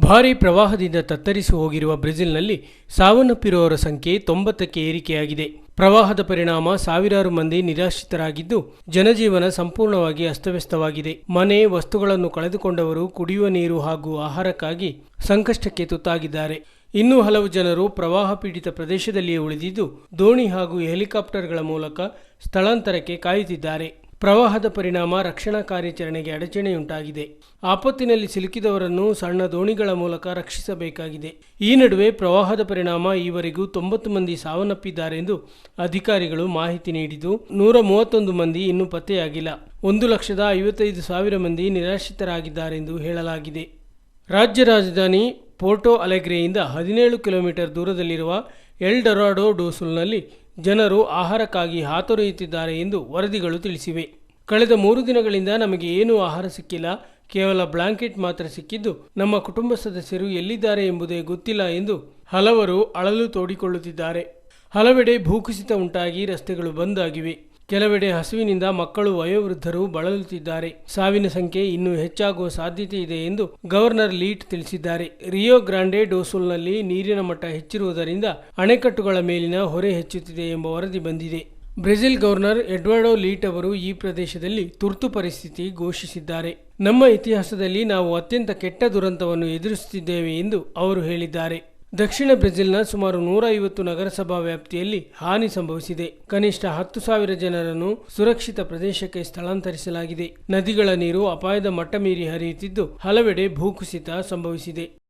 ಭಾರೀ ಪ್ರವಾಹದಿಂದ ತತ್ತರಿಸಿ ಹೋಗಿರುವ ಬ್ರೆಜಿಲ್ನಲ್ಲಿ ಸಾವನ್ನಪ್ಪಿರುವವರ ಸಂಖ್ಯೆ ತೊಂಬತ್ತಕ್ಕೆ ಏರಿಕೆಯಾಗಿದೆ. ಪ್ರವಾಹದ ಪರಿಣಾಮ ಸಾವಿರಾರು ಮಂದಿ ನಿರಾಶ್ರಿತರಾಗಿದ್ದು, ಜನಜೀವನ ಸಂಪೂರ್ಣವಾಗಿ ಅಸ್ತವ್ಯಸ್ತವಾಗಿದೆ. ಮನೆ, ವಸ್ತುಗಳನ್ನು ಕಳೆದುಕೊಂಡವರು ಕುಡಿಯುವ ನೀರು ಹಾಗೂ ಆಹಾರಕ್ಕಾಗಿ ಸಂಕಷ್ಟಕ್ಕೆ ತುತ್ತಾಗಿದ್ದಾರೆ. ಇನ್ನೂ ಹಲವು ಜನರು ಪ್ರವಾಹ ಪೀಡಿತ ಪ್ರದೇಶದಲ್ಲಿಯೇ ಉಳಿದಿದ್ದು, ದೋಣಿ ಹಾಗೂ ಹೆಲಿಕಾಪ್ಟರ್ಗಳ ಮೂಲಕ ಸ್ಥಳಾಂತರಕ್ಕೆ ಕಾಯುತ್ತಿದ್ದಾರೆ. ಪ್ರವಾಹದ ಪರಿಣಾಮ ರಕ್ಷಣಾ ಕಾರ್ಯಾಚರಣೆಗೆ ಅಡಚಣೆಯುಂಟಾಗಿದೆ. ಆಪತ್ತಿನಲ್ಲಿ ಸಿಲುಕಿದವರನ್ನು ಸಣ್ಣ ದೋಣಿಗಳ ಮೂಲಕ ರಕ್ಷಿಸಬೇಕಾಗಿದೆ. ಈ ನಡುವೆ ಪ್ರವಾಹದ ಪರಿಣಾಮ ಈವರೆಗೂ ತೊಂಬತ್ತು ಮಂದಿ ಸಾವನ್ನಪ್ಪಿದ್ದಾರೆಂದು ಅಧಿಕಾರಿಗಳು ಮಾಹಿತಿ ನೀಡಿದ್ದು, ನೂರ ಮೂವತ್ತೊಂದು ಮಂದಿ ಇನ್ನೂ ಪತ್ತೆಯಾಗಿಲ್ಲ. ಒಂದು ಲಕ್ಷದ ಐವತ್ತೈದು ಸಾವಿರ ಮಂದಿ ನಿರಾಶ್ರಿತರಾಗಿದ್ದಾರೆಂದು ಹೇಳಲಾಗಿದೆ. ರಾಜ್ಯ ರಾಜಧಾನಿ ಪೋರ್ಟೋ ಅಲೆಗ್ರೆಯಿಂದ ಹದಿನೇಳು ಕಿಲೋಮೀಟರ್ ದೂರದಲ್ಲಿರುವ ಎಲ್ ಡೊರಾಡೋ ಡೋಸುಲ್ನಲ್ಲಿ ಜನರು ಆಹಾರಕ್ಕಾಗಿ ಹಾತೊರೆಯುತ್ತಿದ್ದಾರೆ ಎಂದು ವರದಿಗಳು ತಿಳಿಸಿವೆ. ಕಳೆದ ಮೂರು ದಿನಗಳಿಂದ ನಮಗೆ ಏನೂ ಆಹಾರ ಸಿಕ್ಕಿಲ್ಲ. ಕೇವಲ ಬ್ಲಾಂಕೆಟ್ ಮಾತ್ರ ಸಿಕ್ಕಿದ್ದು ನಮ್ಮ ಕುಟುಂಬ ಸದಸ್ಯರು ಎಲ್ಲಿದ್ದಾರೆ ಎಂಬುದೇ ಗೊತ್ತಿಲ್ಲ ಎಂದು ಹಲವರು ಅಳಲು ತೋಡಿಕೊಳ್ಳುತ್ತಿದ್ದಾರೆ. ಹಲವೆಡೆ ಭೂಕುಸಿತ ಉಂಟಾಗಿ ರಸ್ತೆಗಳು ಬಂದ್ ಆಗಿವೆ. ಕೆಲವೆಡೆ ಹಸುವಿನಿಂದ ಮಕ್ಕಳು ವಯೋವೃದ್ಧರು ಬಳಲುತ್ತಿದ್ದಾರೆ. ಸಾವಿನ ಸಂಖ್ಯೆ ಇನ್ನೂ ಹೆಚ್ಚಾಗುವ ಸಾಧ್ಯತೆ ಇದೆ ಎಂದು ಗವರ್ನರ್ ಲೀಟ್ ತಿಳಿಸಿದ್ದಾರೆ. ರಿಯೋ ಗ್ರಾಂಡೆ ಡೋಸುಲ್ನಲ್ಲಿ ನೀರಿನ ಮಟ್ಟ ಹೆಚ್ಚಿರುವುದರಿಂದ ಅಣೆಕಟ್ಟುಗಳ ಮೇಲಿನ ಹೊರೆ ಹೆಚ್ಚುತ್ತಿದೆ ಎಂಬ ವರದಿ ಬಂದಿದೆ. ಬ್ರೆಜಿಲ್ ಗವರ್ನರ್ ಎಡ್ವರ್ಡೋ ಲೀಟ್ ಅವರು ಈ ಪ್ರದೇಶದಲ್ಲಿ ತುರ್ತು ಪರಿಸ್ಥಿತಿ ಘೋಷಿಸಿದ್ದಾರೆ. ನಮ್ಮ ಇತಿಹಾಸದಲ್ಲಿ ನಾವು ಅತ್ಯಂತ ಕೆಟ್ಟ ದುರಂತವನ್ನು ಎದುರಿಸುತ್ತಿದ್ದೇವೆ ಎಂದು ಅವರು ಹೇಳಿದ್ದಾರೆ. ದಕ್ಷಿಣ ಬ್ರೆಜಿಲ್ನ ಸುಮಾರು ನೂರ ಐವತ್ತು ನಗರಸಭಾ ವ್ಯಾಪ್ತಿಯಲ್ಲಿ ಹಾನಿ ಸಂಭವಿಸಿದೆ. ಕನಿಷ್ಠ ಹತ್ತು ಸಾವಿರ ಜನರನ್ನು ಸುರಕ್ಷಿತ ಪ್ರದೇಶಕ್ಕೆ ಸ್ಥಳಾಂತರಿಸಲಾಗಿದೆ. ನದಿಗಳ ನೀರು ಅಪಾಯದ ಮಟ್ಟ ಮೀರಿ ಹರಿಯುತ್ತಿದ್ದು, ಹಲವೆಡೆ ಭೂಕುಸಿತ ಸಂಭವಿಸಿದೆ.